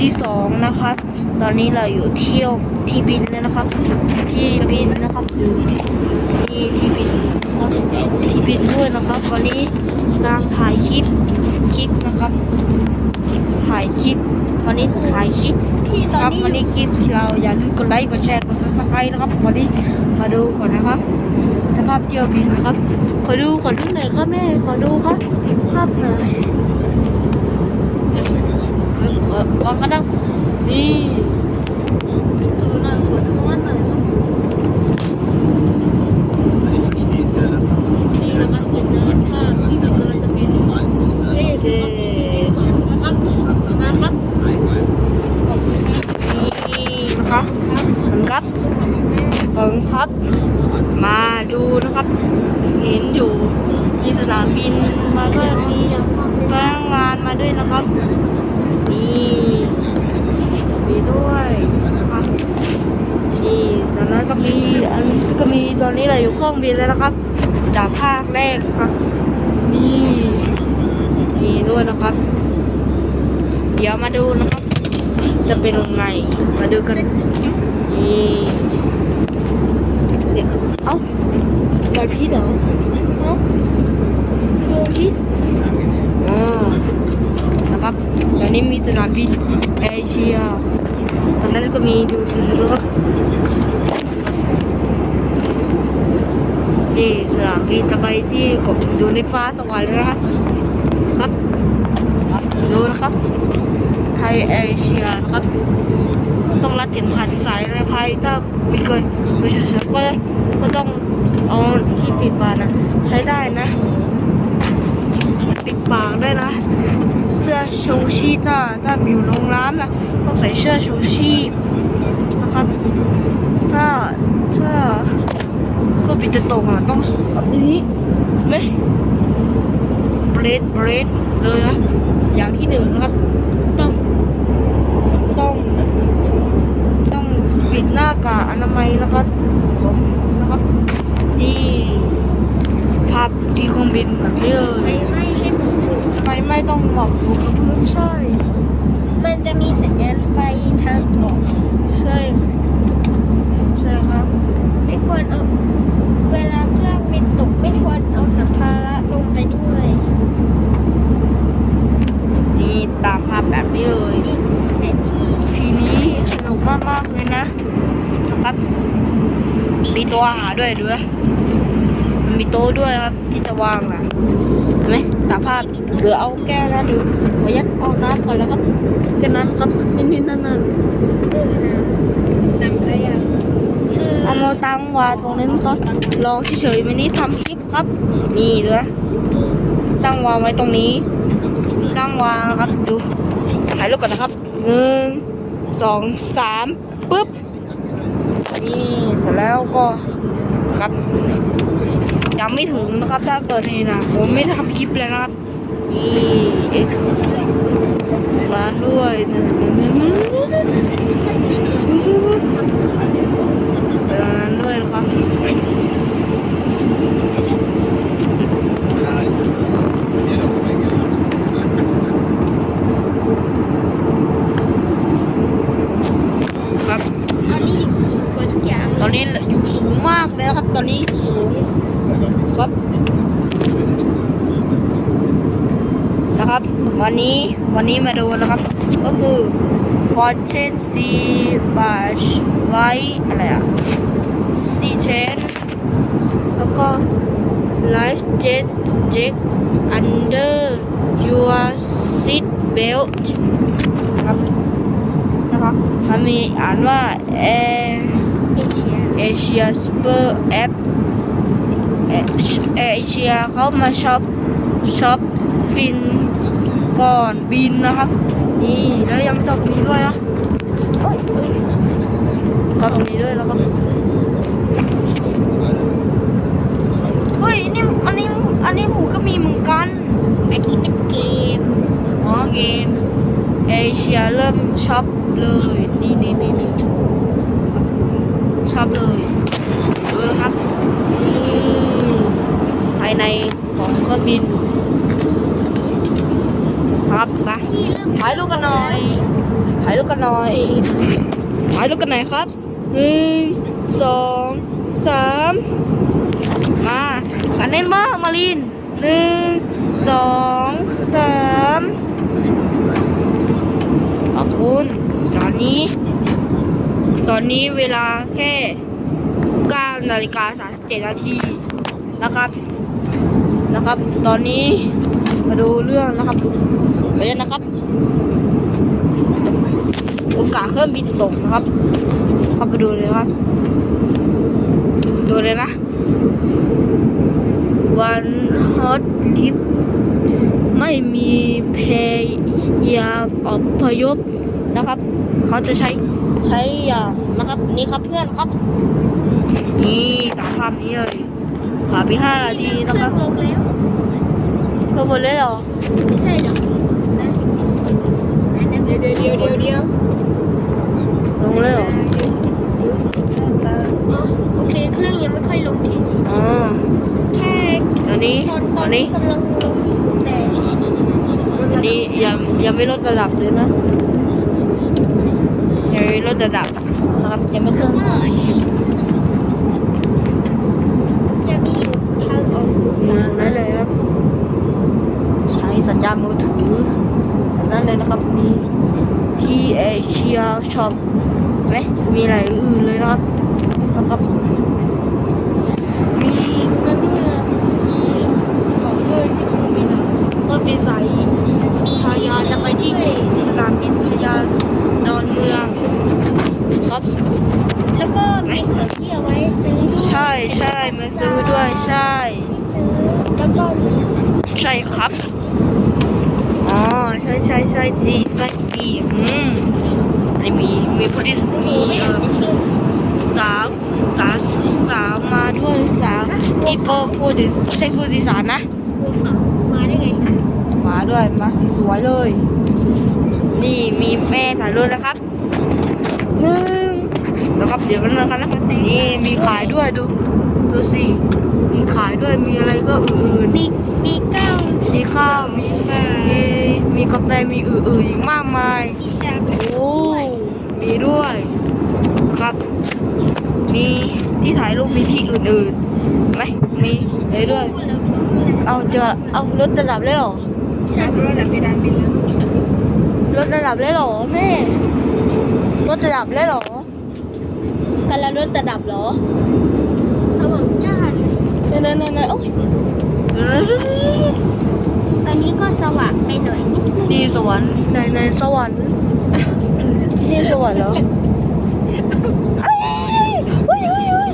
ที่สองนะครับ ตอนนี้เราอยู่เที่ยวที่บินแล้วนะครับ ที่บินนะครับที่ที่บินนะครับที่บินด้วยนะครับ วันนี้กำลังถ่ายคลิปคลิปนะครับ ถ่ายคลิปวันนี้ถ่ายคลิปครับวันนี้คลิปเราอย่าลืมกดไลค์กดแชร์กดซับสไครต์นะครับวันนี้มาดูก่อนนะครับ สภาพเที่ยวบินนะครับ ขอดูขอดูหน่อยครับแม่ขอดูครับภาพหน่อย เออเออวางกันนะนี่ดูหน่อยขอดูตรงนั้นหน่อยครับ Ich verstehe es ja, dass นี่นะครับเป็นเนื้อภาพที่กำลังจะบิน Einzelne โอเคนะครับนะครับ einmal นี่นะครับครับขอบคุณครับมาดูนะครับ เห็นอยู่ที่สนามบินมาด้วยมีพนักงานมาด้วยนะครับ นี่มีด้วยนะครับนี่ตอนนั้นก็มีอันก็มี ตอนนี้เราอยู่เครื่องบินแล้วนะครับจากภาคแรกนะครับ นี่มีด้วยนะครับ เดี๋ยวมาดูนะครับ จะเป็นยังไง มาดูกันนี่เดี๋ยวเอ้าลอยพิษเหรอเอ้าโดนพิษอ๋อนะครับตอนนี้มีสนามบินเอเชียตอนนั้นก็มีดูดูดูครับนี่สนามบินจะ ไปที่กบดูในฟ้าสวรรค์แล้วนะครับครับดูนะครับ ไทยเอเชียนะครับ ต้องรัดเข็มขัดสายระภัยถ้ามีเกินเกิดฉุกเฉินก็ก็ต้องเอาที่ปิดปากนะใช้ได้นะ ปิดปากได้นะ เสื้อชูชีพถ้าถ้าอยู่โรงน้ำนะต้องใส่เสื้อชูชีพนะครับ ถ้าถ้า ปิดจะตรงอะต้องแบบนี้ไหมเบรดเบรดเลยนะ อย่างที่หนึ่งนะครับ ต้อง ต้อง ต้องปิดหน้ากากอนามัยนะครับผมนะครับนี่ภาพที่เครื่องบินแบบนี้เลไฟยไหม้ให้ตกอยู่ไฟไหม้ต้องหมอบอยู่กับพื้นใช่ มันจะมีสัญญาณไฟทางออก ใช่ ใช่ครับ ไม่ควรเอาเวลาเครื่องบินตกไม่ควรเอาสัมภาระลงไปด้วย นี่ตามภาพแบบนี้เลย นี่แต่ที่ ทีนี้สนุกมากๆเลยนะ นะ ครับ มีตัวอาหารด้วยดูนะมันมีโต๊ะด้วยครับ ที่จะวางนะเห็นไหมตามภาพหรือเอาแก้วนะดูขอยัดเอาน้ำก่อนแล้วครับแค่นั้นครับนิดๆนั่นๆเออน้ำขยะเออเอามาตั้งวางตรงนั้นครับลองเฉยๆวันนี้ทำคลิปครับนี่ดูนะตั้งวางไว้ตรงนี้ตั้งวางนะครับดูถ่ายรูปก่อนนะครับหนึ่งสองสามปึ๊บ นี่เสร็จแล้วก็ครับ ยังไม่ถึงนะครับ ถ้าเกิดนี่นะผมไม่ทำคลิปเลยนะครับนี่ X ร้านด้วยร้านด้วยนะครับ ตอนนี้อยู่สูงกว่าทุกอย่าง ตอนนี้อยู่สูงมากเลยนะครับ ตอนนี้สูงครับ นะครับ วันนี้วันนี้มาดูนะครับ ก็คือ Fortune C Bash ไว้อะไรอะ C Chain แล้วก็ Life Jet Jack Under Your Seat Belt นะครับนะครับมันมีอ่านว่า Air เอเชียเอเชียซูเปอร์แอปเอเชียเขามาช็อปช็อปฟิน ก่อนบินนะครับ นี่แล้วยังตรงนี้ด้วยนะก็ตรงนี้ด้วยแล้วก็เฮ้ยนี่อันนี้อันนี้หมูก็มีเหมือนกันอันนี้เป็นเกมอ๋อเกมเอเชียเริ่มช็อปเลยนี่นี่นี่นี่ช็อปเลยดูนะครับนี่ภายในของเครื่องบิน ครับไปที่เริ่มถ่ายรูปกันหน่อย ถ่ายรูปกันหน่อย ถ่ายรูปกันไหนอยครับหนึ่งสองสามมากันเล่นบ้างมาลินหนึ่งสองสามขอบคุณตอนนี้ ตอนนี้เวลาแค่9นาฬิกา37นาทีนะครับนะครับ ตอนนี้มาดูเรื่องนะครับไป เลยนะครับโอกาสเครื่องบินตกนะครับเข้าไปดูเลยครับดูเลยนะวันฮอตลิฟไม่มีพยาอพยพนะครับ เขาจะใช้ใช้อย่างนะครับ นี่ครับเพื่อนครับ นี่ตามภาพนี้เลยผ่านไปห้านาทีนะครับลงแล้วเพิ่มหมดเลยเหรอใช่เหรอ เดี๋ยวเดี๋ยวเดี๋ยวเดี๋ยวเดี๋ยวลงเลยเหรอโอเคเครื่องยังไม่ค่อยลงทีอ๋อแค่ตอนนี้ตอนนี้กำลังลงอยู่แต่อันนี้ยังยังไม่ลดระดับเลยนะยังไม่ลดระดับนะครับยังไม่เครื่อง ก็จะมีอยู่ทางออก มาได้เลยครับ ใช้สัญญาณมือถือนั่น เลยนะครับ มีที่เอเชียช็อปไหมมีอะไรอื่นเลยนะครับนะครับมีตรงนั้นด้วยนะมีบอกด้วยที่เครื่องบินอะก็มีสายพายาจะไปที่สนามบินพายาดอนเมืองครับ แล้วก็มีเครื่องที่เอาไว้ซื้อด้วยใช่ใช่มาซื้อด้วยใช่ซื้อแล้วก็มีใช่ครับ อ๋อใช่ใช่ใช่จีใช่สีอืมอันนี้มีมีผู้ที่มีเออสาวสาวสาวมาด้วยสาวที่เปิดพูดดิใช่พูดอีสานนะบัวขาวมาได้ไงมาด้วยมาสีสวยเลย นี่มีแม่ถ่ายรูปแล้วครับหนึ่งแล้วครับเดี๋ยวมันนะครับนะครับนี่มีขายด้วยดูดูสิมีขายด้วยมีอะไรก็อื่นมีมี มีข้าวมีมีมีกาแฟมีอื่นๆอีกมากมายมีชาโอ้มีด้วย ครับ มีที่ถ่ายรูปมีที่อื่นๆไหมมีอะไรด้วย เอาเจอเอารถระดับเลยเหรอชาระดับเพดานบินแล้วรถระดับเลยเหรอแม่รถระดับเลยเหรอกันแล้วรถระดับเหรอสว่างจ้าเนี่ยเนี่ยเนี่ยเนี่ยโอ้ย ตอนนี้ก็สว่างไปหน่อยนิดนึงนี่สวรรค์ในในสวรรค์นี่สวรรค์เหรอเอ้ยเฮ้ยเฮ้ยเฮ้ย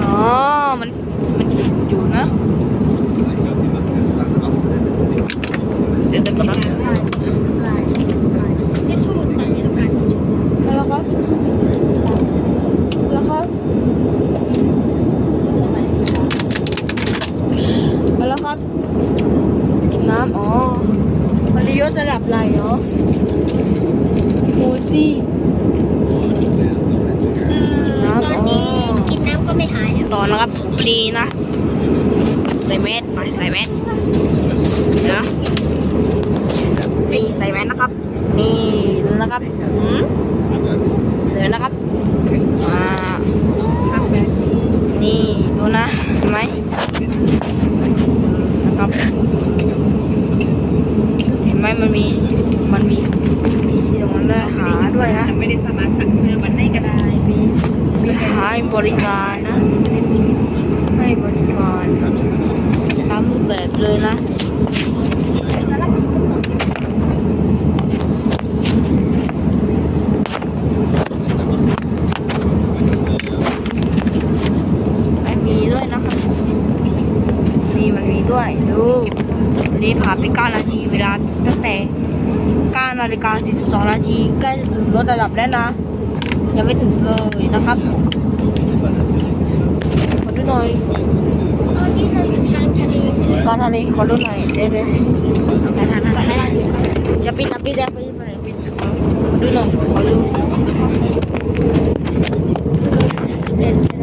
อ๋อ มัน มันอยู่นะ เดี๋ยวเดี๋ยวก่อนนะ ทิชชู่ตอนนี้ต้องการทิชชู่ แล้วครับ แล้วครับ ใช่ไหม แล้วครับกินน้ำอ๋อมันจะยศระดับไหลเหรอโมซี่เออตอนนี้กินน้ำก็ไม่หายแล้วต่อนะครับปลีนะ ใส่แมสใส่ใส่แมสเดี๋ยวนะนี่ใส่แมสนะครับ นี่นะครับหืมเดี๋ยวนะครับอ่านี่ดูนะเห็นไหมนะครับ เห็นไหมมันมี มันมีตรงนั้นด้วยหาด้วยนะ ไม่ได้สามารถสั่งซื้อมันได้ก็ได้มีมีให้บริการนะไม่มีให้บริการตามรูปแบบเลยนะ สลับทิชชู่ ไม่มีด้วยนะครับนี่มันมีด้วยดูวันนี้ผ่านไป9นาทีเวลาตั้งแต่9 นาฬิกา 42 นาทีใกล้จะถึงรถระดับแล้วนะ ยังไม่ถึงเลยนะครับขอดูหน่อยตอนนี้เราอยู่กลางทะเลกลารทะเลขอดูหน่อยได้ไหมกลารทะเลอย่าปิดอย่าปิดอย่าปิดไปปิดขอดูหน่อยขอดูเล่น